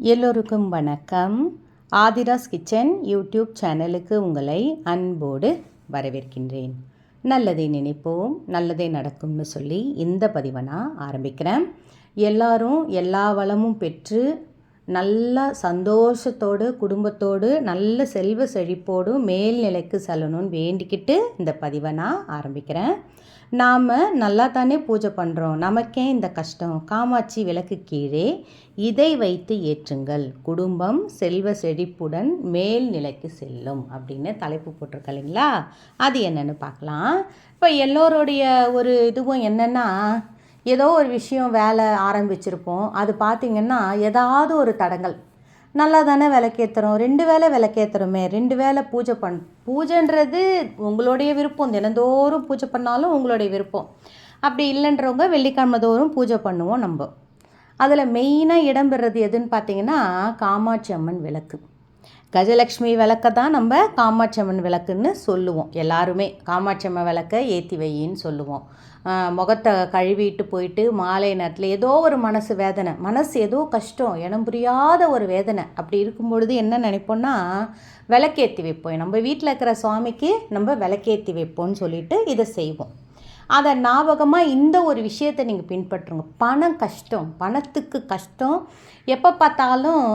எல்லோருக்கும் வணக்கம். Aadhira's kitchen YouTube சேனலுக்கு உங்களை அன்போடு வரவேற்கின்றேன். நல்லதை நினைப்போம் நல்லதே நடக்கும்னு சொல்லி இந்த பதிவை நான் ஆரம்பிக்கிறேன். எல்லாரும் எல்லா வளமும் பெற்று நல்ல சந்தோஷத்தோடு குடும்பத்தோடு நல்ல செல்வ செழிப்போடு மேல்நிலைக்கு செல்லணும்னு வேண்டிக்கிட்டு இந்த பதிவை நான் ஆரம்பிக்கிறேன். நாம் நல்லா தானே பூஜை பண்ணுறோம் நமக்கே இந்த கஷ்டம். காமாட்சி விளக்கு கீழே இதை வைத்து ஏற்றுங்கள். குடும்பம் செல்வ செழிப்புடன் மேல் நிலைக்கு செல்லும் அப்படின்னு தலைப்பு போட்டிருக்க இல்லைங்களா? அது என்னென்னு பார்க்கலாம். இப்போ எல்லோருடைய ஒரு இதுவும் என்னென்னா ஏதோ ஒரு விஷயம் வேலை ஆரம்பிச்சிருப்போம். அது பார்த்திங்கன்னா ஏதாவது ஒரு தடங்கள். நல்லா தானே விளக்கேற்றுறோம் ரெண்டு வேலை விளக்கேற்றுறோமே ரெண்டு வேலை பூஜை பண் பூஜைன்றது உங்களுடைய விருப்பம். தினந்தோறும் பூஜை பண்ணாலும் உங்களுடைய விருப்பம். அப்படி இல்லைன்றவங்க வெள்ளிக்கிழமை தோறும் பூஜை பண்ணுவோம் நம்ம. அதில் மெயினாக இடம்பெறது எதுன்னு பார்த்தீங்கன்னா காமாட்சி அம்மன் விளக்கு. கஜலக்ஷ்மி விளக்கை தான் நம்ம காமாட்சி அம்மன் விளக்குன்னு சொல்லுவோம். எல்லாருமே காமாட்சி அம்மன் விளக்கை ஏற்றி வையின்னு சொல்லுவோம். முகத்தை கழுவிட்டு போயிட்டு மாலை நேரத்தில் ஏதோ ஒரு மனசு வேதனை மனசு ஏதோ கஷ்டம் இனம் புரியாத ஒரு வேதனை. அப்படி இருக்கும் பொழுது என்ன நினைப்போம்னா விளக்கேற்றி வைப்போம். நம்ம வீட்டில் இருக்கிற சுவாமிக்கு நம்ம விளக்கேற்றி வைப்போம்னு சொல்லிட்டு இதை செய்வோம். அதை ஞாபகமாக இந்த ஒரு விஷயத்தை நீங்கள் பின்பற்றுங்க. பணம் கஷ்டம் பணத்துக்கு கஷ்டம். எப்போ பார்த்தாலும்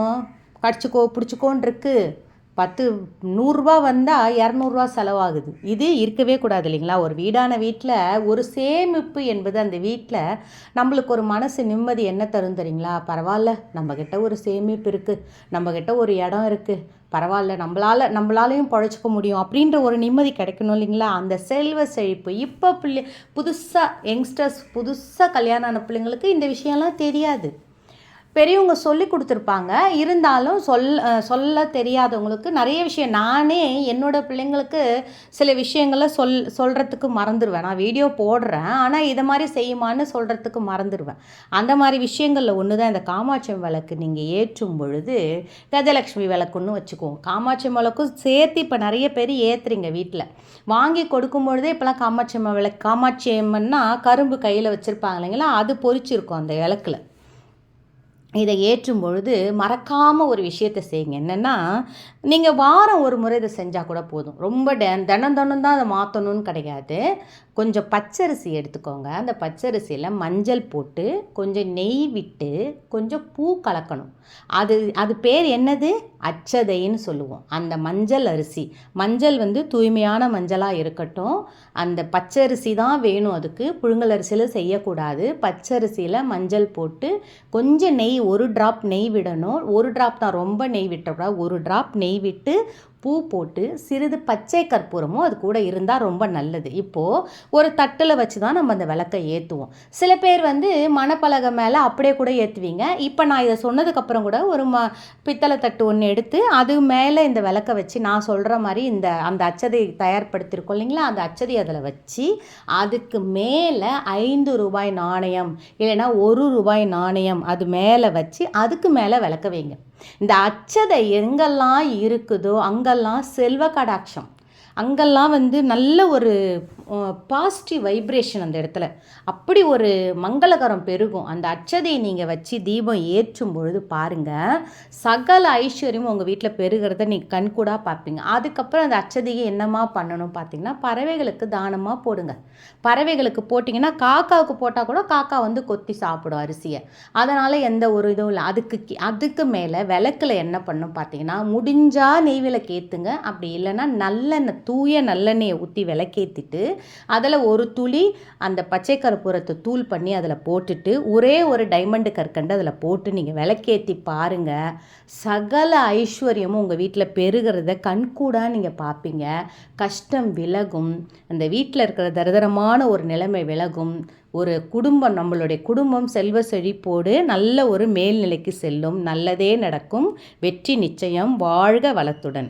கடிச்சிக்கோ பிடிச்சிக்கோன்னு இருக்குது பத்து நூறுரூவா வந்தால் இரநூறுவா செலவாகுது. இது இருக்கவே கூடாது இல்லைங்களா? ஒரு வீடான வீட்டில் ஒரு சேமிப்பு என்பது அந்த வீட்டில் நம்மளுக்கு ஒரு மனசு நிம்மதி என்ன தரும் தெரியுங்களா? பரவாயில்ல நம்மக்கிட்ட ஒரு சேமிப்பு இருக்குது நம்மக்கிட்ட ஒரு இடம் இருக்குது பரவாயில்ல நம்மளால் நம்மளாலையும் பழைச்சிக்க முடியும் அப்படின்ற ஒரு நிம்மதி கிடைக்கணும் இல்லைங்களா? அந்த செல்வ செழிப்பு. இப்போ பிள்ளை புதுசாக யங்ஸ்டர்ஸ் புதுசாக கல்யாணம் ஆன பிள்ளைங்களுக்கு இந்த விஷயம்லாம் தெரியாது. பெரியவங்க சொல்லி கொடுத்துருப்பாங்க. இருந்தாலும் சொல் சொல்ல தெரியாதவங்களுக்கு நிறைய விஷயம் நானே என்னோடய பிள்ளைங்களுக்கு சில விஷயங்களை சொல் சொல்கிறதுக்கு மறந்துடுவேன் நான் வீடியோ போடுறேன். ஆனால் இதை மாதிரி செய்யுமான்னு சொல்கிறதுக்கு மறந்துடுவேன் அந்த மாதிரி விஷயங்களில் ஒன்று தான் இந்த காமாட்சியம் விளக்கு நீங்கள் ஏற்றும் பொழுது கஜலக்ஷ்மி விளக்குன்னு வச்சுக்குவோம். காமாட்சியம் விளக்கும் சேர்த்து இப்போ நிறைய பேர் ஏற்றுறீங்க வீட்டில் வாங்கி கொடுக்கும் பொழுதே இப்போலாம் காமாட்சியம்மா விளக்கு காமாட்சியம்மன்னா கரும்பு கையில் வச்சுருப்பாங்க இல்லைங்களா? அது பொறிச்சிருக்கும் அந்த விளக்கில். இதை ஏற்றும் பொழுது மறக்காமல் ஒரு விஷயத்தை செய்யுங்க. என்னென்னா நீங்கள் வாரம் ஒரு முறை இதை செஞ்சால் கூட போதும். ரொம்ப தினம் தினம் தான் அதை மாற்றணும்னு கிடையாது. கொஞ்சம் பச்சரிசி எடுத்துக்கோங்க. அந்த பச்சரிசியில் மஞ்சள் போட்டு கொஞ்சம் நெய் விட்டு கொஞ்சம் பூ கலக்கணும். அது அது பேர் என்னது? அச்சதைன்னு சொல்லுவோம். அந்த மஞ்சள் அரிசி. மஞ்சள் வந்து தூய்மையான மஞ்சளாக இருக்கட்டும். அந்த பச்சரிசி தான் வேணும் அதுக்கு. புழுங்கல் அரிசியில் செய்யக்கூடாது. பச்சரிசியில் மஞ்சள் போட்டு கொஞ்சம் நெய் ஒரு ட்ராப் நெய் விடணும். ஒரு ட்ராப் தான் ரொம்ப நெய் விட்டக்கூடாது. ஒரு ட்ராப் நெய் விட்டு பூ போட்டு சிறிது பச்சை கற்பூரமும் அது கூட இருந்தால் ரொம்ப நல்லது. இப்போது ஒரு தட்டில் வச்சு தான் நம்ம அந்த விளக்கை ஏற்றுவோம் சில பேர் வந்து மணப்பலகை மேலே அப்படியே கூட ஏற்றுவீங்க இப்போ நான் இதை சொன்னதுக்கப்புறம் கூட ஒரு ம பித்தளை தட்டு ஒன்று எடுத்து அது மேலே இந்த விளக்கை வச்சு நான் சொல்கிற மாதிரி இந்த அந்த அச்சதை தயார்படுத்தியிருக்கோம் இல்லைங்களா? அந்த அச்சதை அதில் வச்சு அதுக்கு மேலே ஐந்து ரூபாய் நாணயம் இல்லைன்னா ஒரு ரூபாய் நாணயம் அது மேலே வச்சு அதுக்கு மேலே விளக்க வைங்க. இந்த அச்சதை எங்கெல்லாம் இருக்குதோ அங்கெல்லாம் செல்வ கடாட்சம். அங்கெல்லாம் வந்து நல்ல ஒரு பாசிட்டிவ் வைப்ரேஷன் அந்த இடத்துல. அப்படி ஒரு மங்களகரம் பெருகும். அந்த அச்சதையை நீங்கள் வச்சு தீபம் ஏற்றும் பொழுது பாருங்கள் சகல ஐஸ்வர்யமும் உங்கள் வீட்டில் பெருகிறத நீங்கள் கண்கூடாக பார்ப்பீங்க. அதுக்கப்புறம் அந்த அச்சதையை என்னமா பண்ணணும் பார்த்தீங்கன்னா பறவைகளுக்கு தானமாக போடுங்க. பறவைகளுக்கு போட்டிங்கன்னா காக்காவுக்கு போட்டால் கூட காக்கா வந்து கொத்தி சாப்பிடும் அரிசியை. அதனால் எந்த ஒரு இதுவும் இல்லை. அதுக்கு அதுக்கு மேலே விளக்கில் என்ன பண்ணும் பார்த்தீங்கன்னா முடிஞ்சால் நெய் விளக்கு ஏற்றுங்க அப்படி இல்லைன்னா நல்லெண்ணெய் தூய நல்லெண்ணெயை ஊற்றி விளக்கேற்றிட்டு அதில் ஒரு துளி அந்த பச்சை கருப்பூரத்தை தூள் பண்ணி அதில் போட்டுட்டு ஒரே ஒரு டைமண்டு கற்கண்டு அதில் போட்டு நீங்கள் விளக்கேற்றி பாருங்கள் சகல ஐஸ்வர்யமும் உங்கள் வீட்டில் பெருகிறத கண்கூடாக நீங்கள் பார்ப்பீங்க கஷ்டம் விலகும். அந்த வீட்டில் இருக்கிற தரிதரமான ஒரு நிலைமை விலகும். ஒரு குடும்பம் நம்மளுடைய குடும்பம் செல்வ செழிப்போடு நல்ல ஒரு மேல்நிலைக்கு செல்லும். நல்லதே நடக்கும். வெற்றி நிச்சயம். வாழ்க வளத்துடன்.